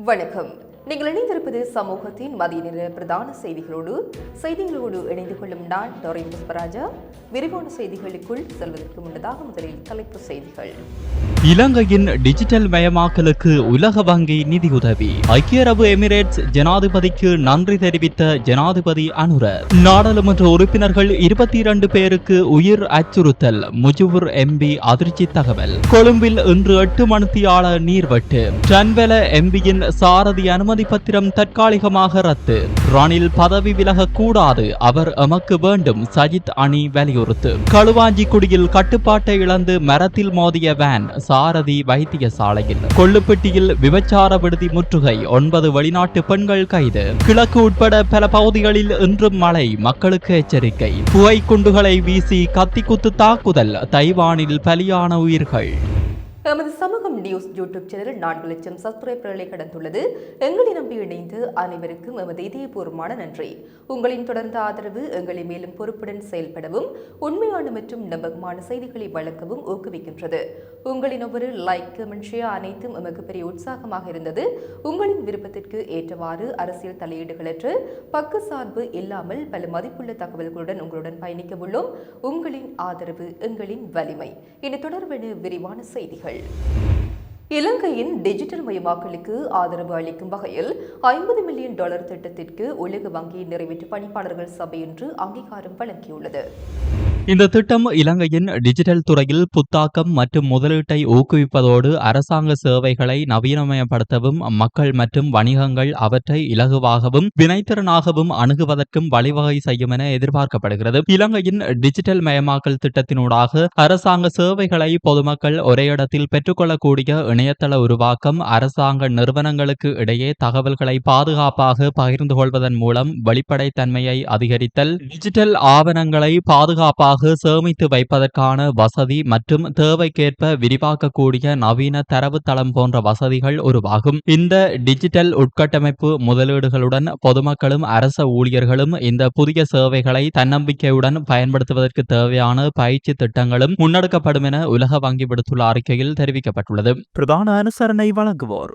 வணக்கம். நீங்கள் இணைந்திருப்பது சமூகத்தின் மதிய நேர பிரதான செய்திகளோடு செய்திகளோடு இணைந்து கொள்ளும் நான் டொரை புஷ்பராஜா. விரிவான செய்திகளுக்குள் செல்வதற்கு முன்னதாக முதலில் தலைப்பு செய்திகள். இலங்கையின் டிஜிட்டல் மயமாக்கலுக்கு உலக வங்கி நிதியுதவி. ஐக்கிய அரபு எமிரேட்ஸ் ஜனாதிபதிக்கு நன்றி தெரிவித்த ஜனாதிபதி அனுர நாடாளுமன்ற உறுப்பினர்கள் இருபத்தி இரண்டு பேருக்கு உயிர் அச்சுறுத்தல் முஜிபுர் எம்பி அதிர்ச்சி தகவல். கொழும்பில் இன்று எட்டு மணித்தியாள நீர்வெட்டு. டன்வெல எம்பியின் சாரதி அனுமதி பத்திரம் தற்காலிகமாக ரத்து. ரணில் பதவி விலக கூடாது அவர் எமக்கு வேண்டும். சஜித் அணி வலியுறுத்து. களுவாஞ்சிக்குடியில் கட்டுப்பாட்டை இழந்து மரத்தில் மோதிய வேன் சாரதி வைத்தியசாலையில். கொள்ளுப்பட்டியில் விபச்சார விடுதி முற்றுகை. ஒன்பது வெளிநாட்டு பெண்கள் கைது. கிழக்கு உட்பட பல பகுதிகளில் இன்றும் மழை. மக்களுக்கு எச்சரிக்கை. புகை குண்டுகளை வீசி கத்திக்குத்து தாக்குதல். தைவானில் பலியான உயிர்கள். எமது சமூகம் நியூஸ் யூடியூப் சேனலில் நான்கு லட்சம் சப்ஸ்கிரைபர்களை கடந்துள்ளது. எங்களை நம்பி இணைந்து அனைவருக்கும் எமது இதயபூர்வமான நன்றி. உங்களின் தொடர்ந்த ஆதரவு எங்களை மேலும் பொறுப்புடன் செயல்படவும் உண்மையான மற்றும் நம்பகமான செய்திகளை வழங்கவும் ஊக்குவிக்கின்றது. உங்களின் ஒவ்வொரு லைக் கமெண்ட் ஷேர் அனைத்தும் எமக்கு பெரிய உற்சாகமாக இருந்தது. உங்களின் விருப்பத்திற்கு ஏற்றவாறு அரசியல் தலையீடுகளற்று பக்கசார்பு இல்லாமல் பல மதிப்புள்ள தகவல்களுடன் உங்களுடன் பயணிக்க உள்ளோம். உங்களின் ஆதரவு எங்களின் வலிமை. இனி தொடர்பென விரிவான செய்திகள். இலங்கையின் டிஜிட்டல் மயமாக்கலுக்கு ஆதரவு அளிக்கும் வகையில் ஐம்பது மில்லியன் டாலர் திட்டத்திற்கு உலக வங்கி நிறைவேற்று பணிப்பாளர்கள் சபை இன்று அங்கீகாரம் வழங்கியுள்ளது. இந்த திட்டம் இலங்கையின் டிஜிட்டல் துறையில் புத்தாக்கம் மற்றும் முதலீட்டை ஊக்குவிப்பதோடு அரசாங்க சேவைகளை நவீனமயப்படுத்தவும் மக்கள் மற்றும் வணிகங்கள் அவற்றை இலகுவாகவும் வினைத்திறனாகவும் அணுகுவதற்கும் வழிவகை செய்யும் என எதிர்பார்க்கப்படுகிறது. இலங்கையின் டிஜிட்டல் மயமாக்கல் திட்டத்தினூடாக அரசாங்க சேவைகளை பொதுமக்கள் ஒரே இடத்தில் பெற்றுக்கொள்ளக்கூடிய இணையதள உருவாக்கம் அரசாங்க நிறுவனங்களுக்கு இடையே தகவல்களை பாதுகாப்பாக பகிர்ந்து கொள்வதன் மூலம் வெளிப்படைத்தன்மையை அதிகரித்தல் டிஜிட்டல் ஆவணங்களை பாதுகாப்பாக சிறப்பாக சேமித்து வைப்பதற்கான வசதி மற்றும் தேவைக்கேற்ப விரிவாக்கக்கூடிய நவீன தரவுத்தளம் போன்ற வசதிகள் உருவாகும். இந்த டிஜிட்டல் உட்கட்டமைப்பு முதலீடுகளுடன் பொதுமக்களும் அரச ஊழியர்களும் இந்த புதிய சேவைகளை தன்னம்பிக்கையுடன் பயன்படுத்துவதற்கு தேவையான பயிற்சி திட்டங்களும் முன்னெடுக்கப்படும் என உலக வங்கி விடுத்துள்ள அறிக்கையில் தெரிவிக்கப்பட்டுள்ளது. பிரதான அனுசரணை வழங்குவோர்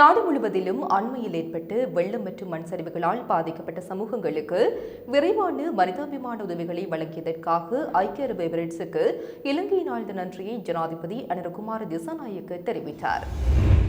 நாடு முழுவதிலும் அண்மையில் ஏற்பட்டு வெள்ளம் மற்றும் மண் சரிவுகளால் பாதிக்கப்பட்ட சமூகங்களுக்கு விரைவான மனிதாபிமான உதவிகளை வழங்கியதற்காக ஐக்கிய அரபு எமிரேட்ஸுக்கு இலங்கையின் ஆழ்ந்த நன்றியை ஜனாதிபதி அனுரகுமார் திசாநாயக்க தெரிவித்தார்.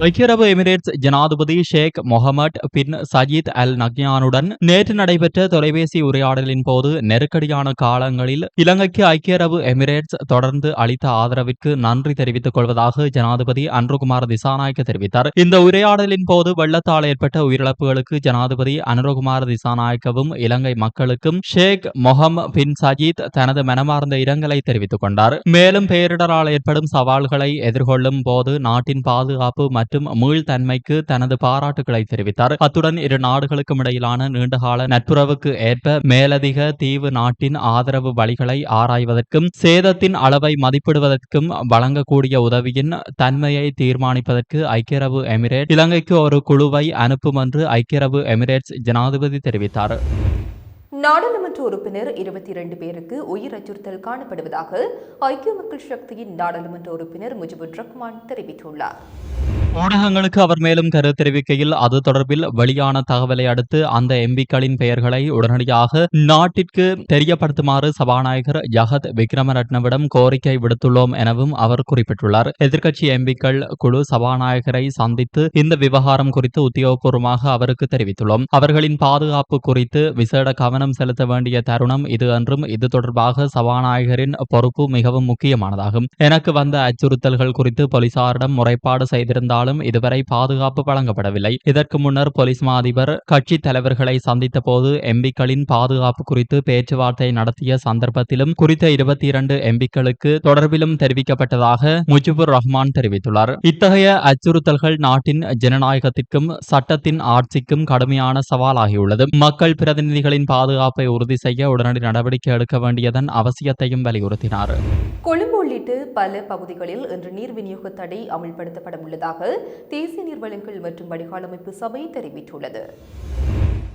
ஐக்கிய அரபு எமிரேட்ஸ் ஜனாதிபதி ஷேக் மொஹமட் பின் சஜீத் அல் நக்யானுடன் நேற்று நடைபெற்ற தொலைபேசி உரையாடலின் போது நெருக்கடியான காலங்களில் இலங்கைக்கு ஐக்கிய அரபு எமிரேட்ஸ் தொடர்ந்து அளித்த ஆதரவிற்கு நன்றி தெரிவித்துக் கொள்வதாக ஜனாதிபதி அன்ருகுமார் திசாநாயக்க தெரிவித்தார். இந்த உரையாடல் மோதலின் போது வெள்ளத்தால் ஏற்பட்ட உயிரிழப்புகளுக்கு ஜனாதிபதி அனுரகுமார் திசாநாயக்கவும் இலங்கை மக்களுக்கும் ஷேக் மொஹம் பின் சஜீத் தனது மனமார்ந்த இரங்கலை தெரிவித்துக் கொண்டார். மேலும் பேரிடரால் ஏற்படும் சவால்களை எதிர்கொள்ளும் போது நாட்டின் பாதுகாப்பு மற்றும் மீள்தன்மைக்கு தனது பாராட்டுகளை தெரிவித்தார். அத்துடன் இரு நாடுகளுக்கும் இடையிலான நீண்டகால நட்புறவுக்கு ஏற்ப மேலதிக தீவு நாட்டின் ஆதரவு வழிகளை ஆராய்வதற்கும் சேதத்தின் அளவை மதிப்பிடுவதற்கும் வழங்கக்கூடிய உதவியின் தன்மையை தீர்மானிப்பதற்கு ஐக்கிய அரபு எமிரேட் இலங்கைக்கு ஒரு குழுவை அனுப்பும் என்று ஐக்கிய அரபு எமிரேட்ஸ் ஜனாதிபதி தெரிவித்தார். நாடாளுமன்ற உறுப்பினர் இருபத்தி இரண்டு பேருக்கு உயிர் அச்சுறுத்தல் காணப்படுவதாக ஐக்கிய மக்கள் சக்தியின் நாடாளுமன்ற உறுப்பினர் முஜிபுர் ரஹ்மான் தெரிவித்துள்ளார். ஊடகங்களுக்கு அவர் மேலும் கரு தெரிவிக்கையில் அது தொடர்பில் வெளியான தகவலை அடுத்து அந்த எம்பிக்களின் பெயர்களை உடனடியாக நாட்டிற்கு தெரியப்படுத்துமாறு சபாநாயகர் ஜகத் விக்ரமரட்னவிடம் கோரிக்கை விடுத்துள்ளோம் எனவும் அவர் குறிப்பிட்டுள்ளார். எதிர்க்கட்சி எம்பிக்கள் குழு சபாநாயகரை சந்தித்து இந்த விவகாரம் குறித்து உத்தியோகபூர்வமாக அவருக்கு தெரிவித்துள்ளோம். அவர்களின் பாதுகாப்பு குறித்து விசேட கவனம் செலுத்த வேண்டிய தருணம் இது என்றும் இது தொடர்பாக சபாநாயகரின் பொறுப்பு மிகவும் முக்கியமானதாகும். எனக்கு வந்த அச்சுறுத்தல்கள் குறித்து போலீசாரிடம் முறைப்பாடு செய்திருந்தாலும் இதுவரை பாதுகாப்பு வழங்கப்படவில்லை. இதற்கு முன்னர் போலீஸ் மாதிபர் கட்சி தலைவர்களை சந்தித்த போது எம்பிக்களின் பாதுகாப்பு குறித்து பேச்சுவார்த்தை நடத்திய சந்தர்ப்பத்திலும் குறித்த இருபத்தி இரண்டு எம்பிக்களுக்கு தொடர்பிலும் தெரிவிக்கப்பட்டதாக முஜிபுர் ரஹ்மான் தெரிவித்துள்ளார். இத்தகைய அச்சுறுத்தல்கள் நாட்டின் ஜனநாயகத்திற்கும் சட்டத்தின் ஆட்சிக்கும் கடுமையான சவாலாகியுள்ளது. மக்கள் பிரதிநிதிகளின் பாதுகாப்பு உறுதி செய்ய உடனடி நடவடிக்கை எடுக்க வேண்டியதன் அவசியத்தையும் வலியுறுத்தினார். கொழும்பு உள்ளிட்டு பல பகுதிகளில் இன்று நீர் விநியோக தடை அமல்படுத்தப்பட உள்ளதாக தேசிய நீர்வளங்கள் மற்றும் வடிகால் அமைப்பு சபை தெரிவித்துள்ளது.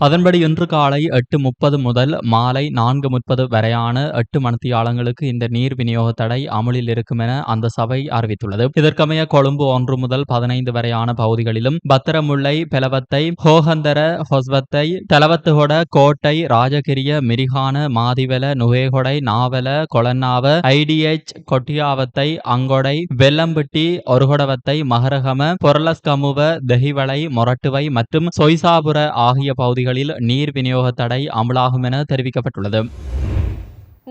அதன்படி இன்று காலை எட்டு முப்பது முதல் மாலை நான்கு முப்பது வரையான எட்டு மணித்தியாலங்களுக்கு இந்த நீர் விநியோக தடை அமலில் இருக்கும் என அந்த சபை அறிவித்துள்ளது. இதற்கமைய கொழும்பு ஒன்று முதல் பதினைந்து வரையான பகுதிகளிலும் பத்திரமுல்லை பெலவத்தை ஹோகந்தர ஹொஸ்வத்தை தலவத்துகொட கோட்டை ராஜகிரிய மிரிகான மாதிவெல நுகேகொடை நாவல கொளன்னாவ ஐடிஎச் கொட்டியாவத்தை அங்கொடை வெல்லம்பிட்டி ஒருகொடவத்தை மகரகம பொருளஸ்கமுவ தெஹிவளை மொரட்டுவை மற்றும் சொய்சாபுர ஆகிய பகுதிகள் பகுதிகளில் நீர் விநியோக தடை அமலாகும் என தெரிவிக்கப்பட்டுள்ளது.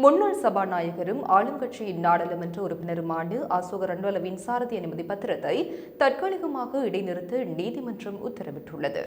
முன்னாள் சபாநாயகரும் ஆளுங்கட்சியின் நாடாளுமன்ற உறுப்பினருமான அசோக ரண்டோலவின் சாரதி அனுமதி பத்திரத்தை தற்காலிகமாக இடைநிறுத்த நீதிமன்றம் உத்தரவிட்டுள்ளது.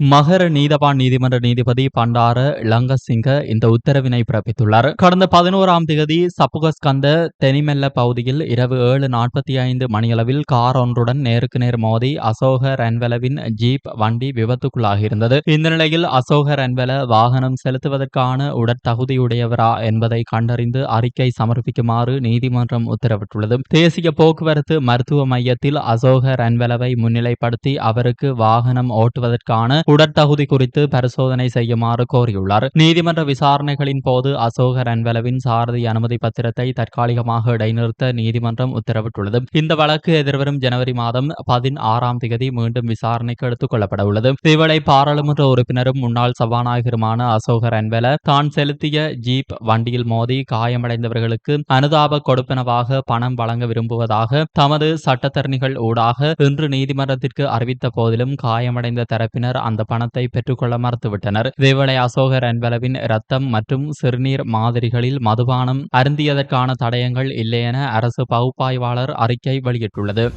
மகர நீதவான் நீதிமன்ற நீதிபதி பண்டார லங்கசிங்க இந்த உத்தரவினை பிறப்பித்துள்ளார். கடந்த பதினோராம் தேதி சப்புகஸ்கந்த தெனிமெல்ல பகுதியில் இரவு ஏழு நாற்பத்தி ஐந்து மணியளவில் கார் ஒன்றுடன் நேருக்கு நேர் மோதி அசோக ரன்வெலவின் ஜீப் வண்டி விபத்துக்குள்ளாகியிருந்தது இந்த நிலையில் அசோக ரன்வெல வாகனம் செலுத்துவதற்கான உடற்தகுதியுடையவரா என்பதை கண்டறிந்து அறிக்கை சமர்ப்பிக்குமாறு நீதிமன்றம் உத்தரவிட்டுள்ளது. தேசிய போக்குவரத்து மருத்துவ மையத்தில் அசோக ரன்வெலவை முன்னிலைப்படுத்தி அவருக்கு வாகனம் ஓட்டுவதற்கான உடற்தகுதி குறித்து பரிசோதனை செய்யுமாறு கோரியுள்ளார். நீதிமன்ற விசாரணைகளின் போது அசோக ரன்வெலவின் சாரதி அனுமதி பத்திரத்தை தற்காலிகமாக இடைநிறுத்த நீதிமன்றம் உத்தரவிட்டுள்ளது. இந்த வழக்கு எதிர்வரும் ஜனவரி மாதம் பதினாறாம் தேதி மீண்டும் விசாரணைக்கு எடுத்துக் கொள்ளப்பட உள்ளது. இவளை பாராளுமன்ற உறுப்பினரும் முன்னாள் சபாநாயகருமான அசோக ரன்வெல தான் செலுத்திய ஜீப் வண்டியில் மோதி காயமடைந்தவர்களுக்கு அனுதாப கொடுப்பனவாக பணம் வழங்க விரும்புவதாக தமது சட்டத்தரணிகள் ஊடாக இன்று நீதிமன்றத்திற்கு அறிவித்த போதிலும் காயமடைந்த தரப்பினர் அந்த பணத்தை பெற்றுக்கொள்ள மறுத்துவிட்டனர். இதேவேளை அசோகர் அன்பளவின் ரத்தம் மற்றும் சிறுநீர் மாதிரிகளில் மதுபானம் அருந்தியதற்கான தடயங்கள் இல்லை என அரசு பகுப்பாய்வாளர் அறிக்கை வெளியிட்டுள்ளது.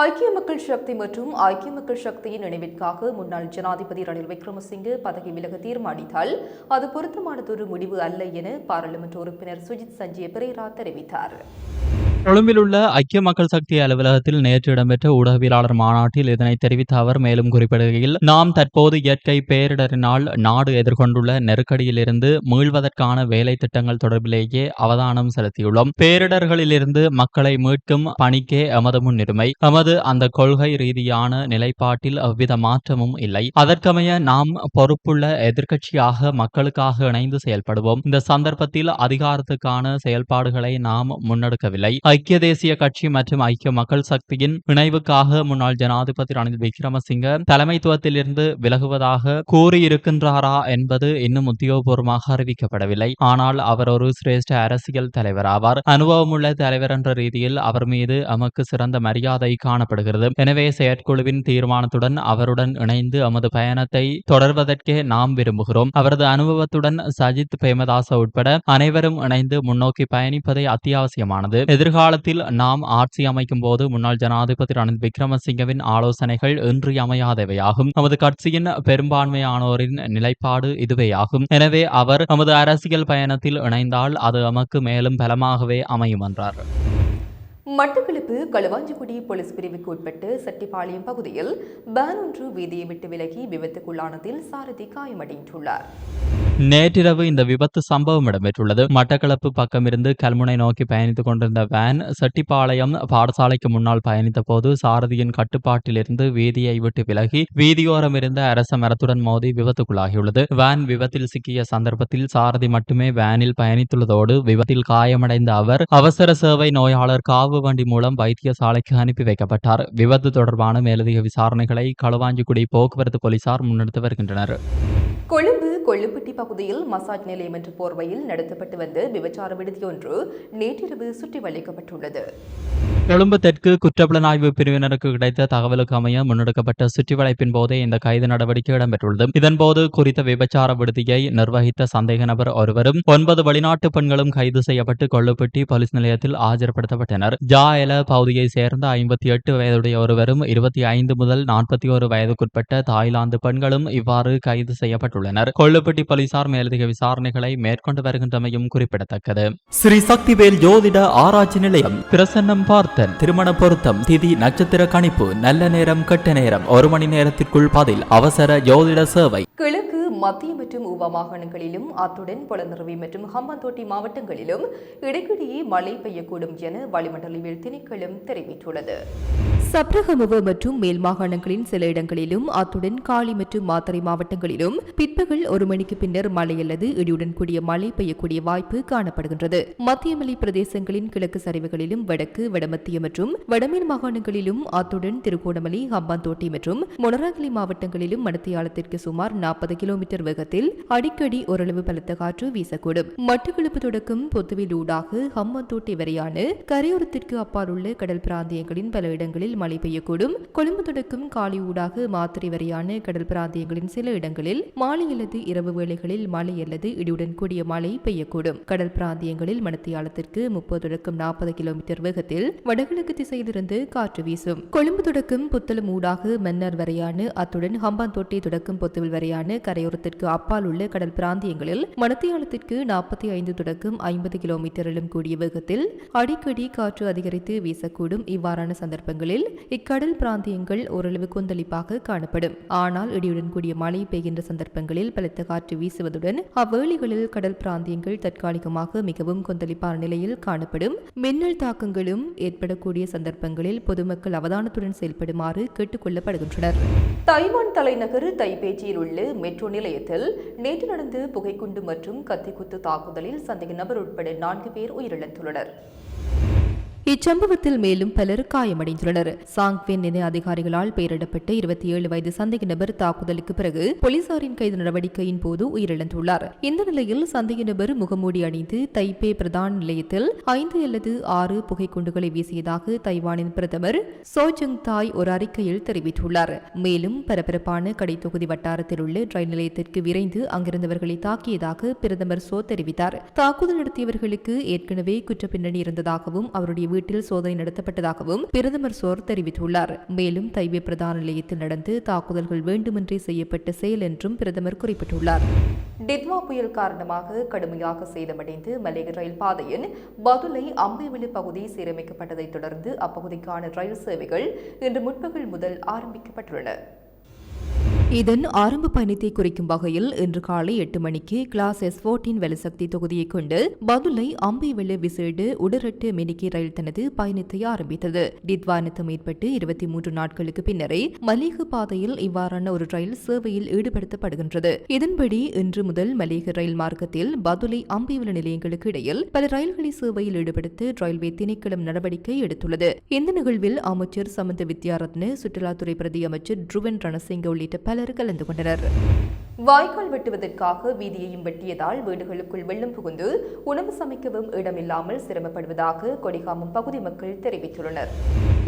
ஐக்கிய மக்கள் சக்தி மற்றும் ஐக்கிய மக்கள் சக்தியின் நினைவிற்காக முன்னாள் ஜனாதிபதி ரணில் விக்ரமசிங்கே பதவி விலக தீர்மானித்தால் அது பொருத்தமானதொரு முடிவு அல்ல என பாராளுமன்ற உறுப்பினர் சுஜித் சஞ்சய பிரேரா தெரிவித்தார். கொழும்பில் உள்ள ஐக்கிய மக்கள் சக்தி அலுவலகத்தில் நேற்று இடம்பெற்ற ஊடகவியலாளர் மாநாட்டில் இதனை தெரிவித்த அவர் மேலும் குறிப்பிடுகையில் நாம் தற்போது இயற்கை பேரிடரினால் நாடு எதிர்கொண்டுள்ள நெருக்கடியிலிருந்து மீள்வதற்கான வேலை திட்டங்கள் தொடர்பிலேயே அவதானம் செலுத்தியுள்ளோம். பேரிடர்களிலிருந்து மக்களை மீட்கும் பணிக்கே எமது முன்னுரிமை. எமது நமது அந்த கொள்கை ரீதியான நிலைப்பாட்டில் அவ்வித மாற்றமும் இல்லை. அதற்கமைய நாம் பொறுப்புள்ள எதிர்க்கட்சியாக மக்களுக்காக இணைந்து செயல்படுவோம். இந்த சந்தர்ப்பத்தில் அதிகாரத்துக்கான செயல்பாடுகளை நாம் முன்னெடுக்கவில்லை. ஐக்கிய தேசிய கட்சி மற்றும் ஐக்கிய மக்கள் சக்தியின் இணைவுக்காக முன்னாள் ஜனாதிபதி ரணில் விக்ரமசிங்க தலைமைத்துவத்திலிருந்து விலகுவதாக கூறியிருக்கின்றாரா என்பது இன்னும் உத்தியோகபூர்வமாக அறிவிக்கப்படவில்லை. ஆனால் அவர் ஒரு சிரேஷ்ட அரசியல் தலைவர் ஆவார். அனுபவமுள்ள தலைவர் என்ற ரீதியில் அவர் மீது எமக்கு சிறந்த மரியாதை காணப்படுகிறது. எனவே செயற்குழுவின் தீர்மானத்துடன் அவருடன் இணைந்து எமது பயணத்தை தொடர்வதற்கே நாம் விரும்புகிறோம். அவரது அனுபவத்துடன் சஜித் பிரேமதாச உட்பட அனைவரும் இணைந்து முன்னோக்கி பயணிப்பதே அத்தியாவசியமானது. எதிர்காலத்தில் நாம் ஆட்சி அமைக்கும் போது முன்னாள் ஜனாதிபதி ரணில் விக்ரமசிங்கவின் ஆலோசனைகள் இன்றியமையாதவையாகும். நமது கட்சியின் பெரும்பான்மையானோரின் நிலைப்பாடு இதுவேயாகும். எனவே அவர் நமது அரசியல் பயணத்தில் இணைந்தால் அது நமக்கு மேலும் பலமாகவே அமையும் என்றார். மட்டக்களப்பு களுவாஞ்சிக்குடி போலீஸ் பிரிவுக்கு உட்பட்டு செட்டிப்பாளையம் பகுதியில் வேன் ஒன்று வீதியை விட்டு விலகி விபத்துக்குள்ளானதில் சாரதி காயமடைந்துள்ளார். நேற்றிரவு இந்த விபத்து சம்பவம் இடம்பெற்றுள்ளது. மட்டக்களப்பு பக்கமிருந்து கல்முனை நோக்கி பயணித்துக் கொண்டிருந்த வேன் செட்டிப்பாளையம் பாடசாலைக்கு முன்னால் பயணித்த போது சாரதியின் கட்டுப்பாட்டிலிருந்து வீதியை விட்டு விலகி வீதியோரம் இருந்த அரச மரத்துடன் மோதி விபத்துக்குள்ளாகியுள்ளது. வேன் விபத்தில் சிக்கிய சந்தர்ப்பத்தில் சாரதி மட்டுமே வேனில் பயணித்துள்ளதோடு விபத்தில் காயமடைந்த அவர் அவசர சேவை நோயாளர் காவல் காவு வண்டி மூலம் வைத்தியசாலைக்கு அனுப்பி வைக்கப்பட்டார். விபத்து தொடர்பான மேலதிக விசாரணைகளை களுவாஞ்சிக்குடி போக்குவரத்து போலீசார் முன்னெடுத்து வருகின்றனர். கொழும்பு கொள்ளுப்பட்டி பகுதியில் மசாஜ் நிலையம் என்ற போர்வையில் நடத்தப்பட்டு வந்த விபச்சார விடுதியொன்று நேற்றிரவு சுற்றி வளைக்கப்பட்டுள்ளது கொழும்பு தெற்கு குற்றப்புலனாய்வு பிரிவினருக்கு கிடைத்த தகவலுக்கு அமைய முன்னெடுக்கப்பட்ட சுற்றிவளைப்பின் போதே இந்த கைது நடவடிக்கை இடம்பெற்றுள்ளது. இதன்போது குறித்த விபச்சார விடுதியை நிர்வகித்த சந்தேக நபர் ஒருவரும் ஒன்பது வெளிநாட்டு பெண்களும் கைது செய்யப்பட்டு கொள்ளுப்பட்டி போலீஸ் நிலையத்தில் ஆஜர்படுத்தப்பட்டனர். ஜா எல பகுதியைச் சேர்ந்த ஐம்பத்தி எட்டு வயதுடைய ஒருவரும் இருபத்தி ஐந்து முதல் நாற்பத்தி ஒரு வயதுக்குட்பட்ட தாய்லாந்து பெண்களும் இவ்வாறு கைது செய்யப்பட்டுள்ளனர். கொள்ளுப்பட்டி போலீசார் மேலதிக விசாரணைகளை மேற்கொண்டு வருகின்றமையும் குறிப்பிடத்தக்கது. ஸ்ரீ சக்திவேல் ஜோதிட ஆராய்ச்சி நிலையம் பிரசன்னம் பார்த்தன். திருமண பொருத்தம் திதி நட்சத்திர கணிப்பு நல்ல நேரம் கெட்ட நேரம் ஒரு மணி நேரத்திற்குள் பதில் அவசர ஜோதிட சேவை. கிழக்கு மத்திய மற்றும் உவ மாகாணங்களிலும் அத்துடன் பொலனறுவை மற்றும் ஹம்பாந்தோட்டை மாவட்டங்களிலும் இடைக்கிடையே மழை பெய்யக்கூடும் என வளிமண்டலவியல் திணைக்களம் தெரிவித்துள்ளது. சப்ரகமுவ மற்றும் மேல் மாகாணங்களின் சில இடங்களிலும் அத்துடன் காலி மற்றும் மாத்தறை மாவட்டங்களிலும் பிற்பகல் ஒரு மணிக்கு பின்னர் மழை அல்லது இடியுடன் கூடிய மழை பெய்யக்கூடிய வாய்ப்பு காணப்படுகின்றது. மத்திய மலை பிரதேசங்களின் கிழக்கு சரிவுகளிலும் வடக்கு வடமத்திய மற்றும் வடமேல் மாகாணங்களிலும் அத்துடன் திருகோணமலை ஹம்பாந்தோட்டை மற்றும் மொனராகலி மாவட்டங்களிலும் மடத்தியாலத்திற்கு சுமார் நாற்பது கிலோமீட்டர் வேகத்தில் அடிக்கடி ஓரளவு பலத்த காற்று வீசக்கூடும். மட்டக்களப்பு தொடக்கம் பொத்துவில் ஊடாக வரையான கரையோரத்திற்கு அப்பால் உள்ள கடல் பிராந்தியங்களின் பல இடங்களில் மழை பெய்யக்கூடும். கொழும்பு தொடக்கம் காலி ஊடாக மாத்திரை வரையான கடல் பிராந்தியங்களின் சில இடங்களில் மாலை அல்லது இரவு வேளைகளில் மழை அல்லது இடியுடன் கூடிய மழை பெய்யக்கூடும். கடல் பிராந்தியங்களில் மணத்தியாலத்திற்கு முப்பது தொடக்கம் நாற்பது கிலோமீட்டர் வேகத்தில் வடகிழக்கு திசையிலிருந்து காற்று வீசும். கொழும்பு தொடக்கம் புத்தளம் ஊடாக மன்னர் வரையான அத்துடன் ஹம்பாந்தோட்டை தொடக்கம் பொத்துவில் வரையான கரையோரத்திற்கு அப்பால் உள்ள கடல் பிராந்தியங்களில் மணத்தியாலத்திற்கு நாற்பத்தி ஐந்து தொடக்கம் ஐம்பது கிலோமீட்டரிலும் கூடிய வேகத்தில் அடிக்கடி காற்று அதிகரித்து வீசக்கூடும் இவ்வாறான சந்தர்ப்பங்களில் இக்கடல் பிராந்தியங்கள் ஓரளவு கொந்தளிப்பாக காணப்படும். ஆனால் இடியுடன் கூடிய மழை பெய்கின்ற சந்தர்ப்பங்களில் பலத்த காற்று வீசுவதுடன் அவ்வேளிகளில் கடல் பிராந்தியங்கள் தற்காலிகமாக மிகவும் கொந்தளிப்பான நிலையில் காணப்படும். மின்னல் தாக்கங்களும் ஏற்படக்கூடிய சந்தர்ப்பங்களில் பொதுமக்கள் அவதானத்துடன் செயல்படுமாறு கேட்டுக்கொள்ளப்படுகின்றனர். தைவான் தலைநகர் தைபேச்சியில் உள்ள மெட்ரோ நிலையத்தில் நேற்று நடந்த புகைக்குண்டு மற்றும் கத்திக்குத்து தாக்குதலில் சந்தேக நபர் உட்பட நான்கு பேர் உயிரிழந்துள்ளனர். இச்சம்பவத்தில் மேலும் பலர் காயமடைந்துள்ளனர். சாங்வென் இணை அதிகாரிகளால் பெயரிடப்பட்ட இருபத்தி ஏழு வயது சந்தேக நபர் தாக்குதலுக்கு பிறகு போலீசாரின் கைது நடவடிக்கையின் போது உயிரிழந்துள்ளார். இந்த நிலையில் சந்தேக நபர் முகமூடி அணிந்து தைப்பே பிரதான நிலையத்தில் ஐந்து அல்லது ஆறு புகைக்குண்டுகளை வீசியதாக தைவானின் பிரதமர் சோஜங் தாய் ஒரு அறிக்கையில் தெரிவித்துள்ளார். மேலும் பரபரப்பான கடை தொகுதி வட்டாரத்தில் உள்ள ரயில் நிலையத்திற்கு விரைந்து அங்கிருந்தவர்களை தாக்கியதாக பிரதமர் சோ தெரிவித்தார். தாக்குதல் நடத்தியவர்களுக்கு ஏற்கனவே குற்ற பின்னணி இருந்ததாகவும் அவருடைய வீட்டில் சோதனை நடத்தப்பட்டதாகவும் பிரதமர் சோர் தெரிவித்துள்ளார். மேலும் தைவே பிரதான நிலையத்தில் நடந்து தாக்குதல்கள் வேண்டுமென்றே செய்யப்பட்ட செயல் என்றும் பிரதமர் குறிப்பிட்டுள்ளார். டித்மா புயல் காரணமாக கடுமையாக சேதமடைந்து மலைய ரயில் பாதையின் பதுளை அம்பைவெளி பகுதி சீரமைக்கப்பட்டதைத் தொடர்ந்து அப்பகுதிக்கான ரயில் சேவைகள் இன்று முற்பகல் முதல் ஆரம்பிக்கப்பட்டுள்ளன. இதன் ஆரம்ப பயணத்தை குறிக்கும் வகையில் இன்று காலை எட்டு மணிக்கு கிளாஸ் எஸ் போர்டீன் வெலசக்தி தொகுதியை கொண்டு பதுளை அம்பை விசேடு உடரட்டு மினிக்கி ரயில் தனது பயணத்தை ஆரம்பித்தது. டித்வானத்தம் ஏற்பட்டு இருபத்தி மூன்று நாட்களுக்கு பின்னரே மலிக பாதையில் இவ்வாறான ஒரு ரயில் சேவையில் ஈடுபடுத்தப்படுகின்றது. இதன்படி இன்று முதல் மலிக ரயில் மார்க்கத்தில் பதுளை அம்பைவெள நிலையங்களுக்கு இடையில் பல ரயில்களை சேவையில் ஈடுபடுத்த ரயில்வே திணைக்களம் நடவடிக்கை எடுத்துள்ளது. இந்த நிகழ்வில் அமைச்சர் சமந்த வித்யாரத்ன சுற்றுலாத்துறை பிரதி அமைச்சர் ட்ருவன் ரணசிங்க உள்ளிட்ட பலர் கலந்து கொண்டனர். வாய்க்கால் வெட்டுவதற்காக வீதியையும் வெட்டியதால் வீடுகளுக்குள் வெள்ளம் புகுந்து உணவு சமைக்கவும் இடமில்லாமல் சிரமப்படுவதாக கொடிகாமம் பகுதி மக்கள் தெரிவித்துள்ளனர்.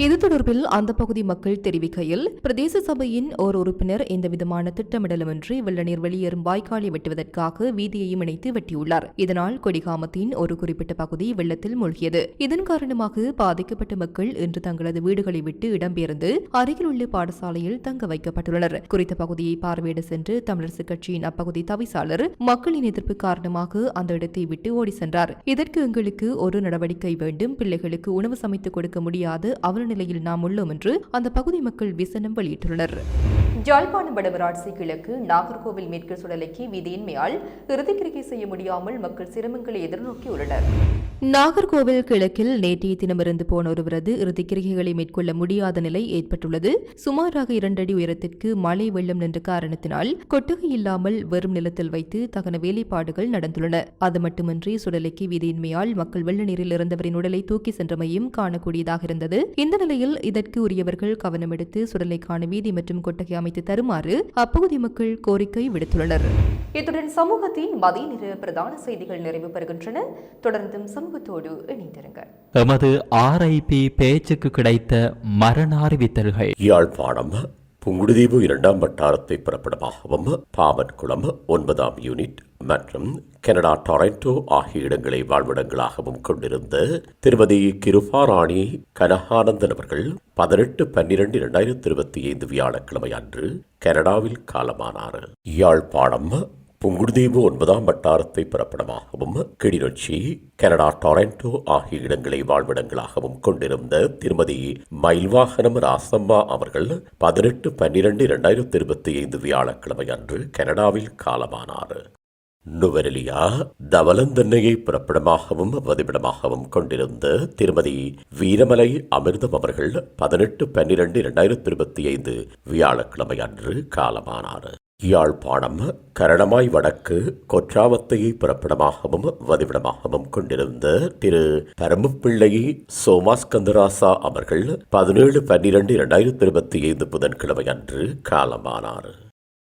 இது தொடர்பில் அந்த பகுதி மக்கள் தெரிவிக்கையில் பிரதேச சபையின் ஓர் உறுப்பினர் எந்தவிதமான திட்டமிடலுமின்றி வெள்ளநீர் வெளியேறும் வாய்க்காலை வெட்டுவதற்காக வீதியையும் இணைத்து வெட்டியுள்ளார். இதனால் கொடிகாமத்தின் ஒரு குறிப்பிட்ட பகுதி வெள்ளத்தில் மூழ்கியது. இதன் காரணமாக பாதிக்கப்பட்ட மக்கள் இன்று தங்களது வீடுகளை விட்டு இடம்பெயர்ந்து அருகில் உள்ள பாடசாலையில் தங்க வைக்கப்பட்டுள்ளனர். குறித்த பகுதியை பார்வையிட சென்று தமிழரசு கட்சியின் அப்பகுதி தவிசாளர் மக்களின் எதிர்ப்பு காரணமாக அந்த இடத்தை விட்டு ஓடி சென்றார். இதற்கு எங்களுக்கு ஒரு நடவடிக்கை வேண்டும். பிள்ளைகளுக்கு உணவு சமைத்துக் கொடுக்க முடியாது. அவல நிலையில் நாம் உள்ளோம் என்று அந்த பகுதி மக்கள் விசனம் வெளியிட்டுள்ளனர். ஜாழ்ப்பாணம் வடவராட்சி கிழக்கு நாகர்கோவில் மேற்கு சுடலைக்கு விதியின்மையால் இறுதிக்கிரிக்கை செய்ய முடியாமல் மக்கள் சிரமங்களை எதிர்நோக்கியுள்ளனர். நாகர்கோவில் கிழக்கில் நேற்றைய தினமிருந்து போன ஒருவரது இறுதிக்கிரிகைகளை மேற்கொள்ள முடியாத நிலை ஏற்பட்டுள்ளது. சுமாராக இரண்டடி உயரத்திற்கு மழை வெள்ளம் நின்ற காரணத்தினால் கொட்டகை இல்லாமல் வெறும் நிலத்தில் வைத்து தகன வேலைப்பாடுகள் நடந்துள்ளன. அது மட்டுமின்றி சுடலைக்கு வீதியின்மையால் மக்கள் வெள்ள நீரில் இருந்தவரின் உடலை தூக்கி சென்றமையும் காணக்கூடியதாக இருந்தது. இந்த நிலையில் இதற்கு உரியவர்கள் கவனம் எடுத்து சுடலைக்கான வீதி மற்றும் கொட்டகை அமைத்து தருமாறு அப்பகுதி மக்கள் கோரிக்கை விடுத்துள்ளனர். இத்துடன் சமூகத்தின் மதிய நிற பிரதான செய்திகள் நிறைவு பெறுகின்றன. தொடர்ந்தும் சமூகத்தோடு இணைந்திருங்கள். எமது ஆர்ஐபி பேச்சுக்கு கிடைத்த மரண அறிவித்தல்கள். யாழ்ப்பாணம் புங்குடுதீவு இரண்டாம் வட்டாரத்தை பிறப்பிடமாகவும் பாமன்குளம் ஒன்பதாம் யூனிட் மற்றும் கனடா டொரண்டோ ஆகிய இடங்களை வாழ்விடங்களாகவும் கொண்டிருந்த திருமதி கிருபாராணி கனகானந்தன் அவர்கள் பதினெட்டு பன்னிரண்டு இரண்டாயிரத்தி இருபத்தி ஐந்து வியாழக்கிழமை அன்று கனடாவில் காலமானார். யாழ்ப்பாணம் புங்குடுதீவு ஒன்பதாம் வட்டாரத்தை பிறப்பிடமாகவும் கிளிநொச்சி கனடா டொரண்டோ ஆகிய இடங்களை வாழ்விடங்களாகவும் கொண்டிருந்த திருமதி மயில்வாகனம் ராசம்மா அவர்கள் பதினெட்டு பன்னிரண்டு இரண்டாயிரத்தி இருபத்தி ஐந்து வியாழக்கிழமை அன்று கனடாவில் காலமானார். நுவரெலியா தவலந்தன்னையை பிறப்பிடமாகவும் வதிவிடமாகவும் கொண்டிருந்த திருமதி வீரமலை அமிர்தம் அவர்கள் பதினெட்டு பன்னிரண்டு இரண்டாயிரத்தி இருபத்தி ஐந்து வியாழக்கிழமை அன்று காலமானார். யாழ்ப்பாணம் கரணமாய் வடக்கு கொற்றாவத்தையை பிறப்பிடமாகவும் வதிவிடமாகவும் கொண்டிருந்த திரு பரமப்பிள்ளை சோமாஸ்கந்தராசா அவர்கள் பதினேழு பன்னிரண்டு இரண்டாயிரத்தி இருபத்தி ஐந்து புதன்கிழமை அன்று காலமானார்.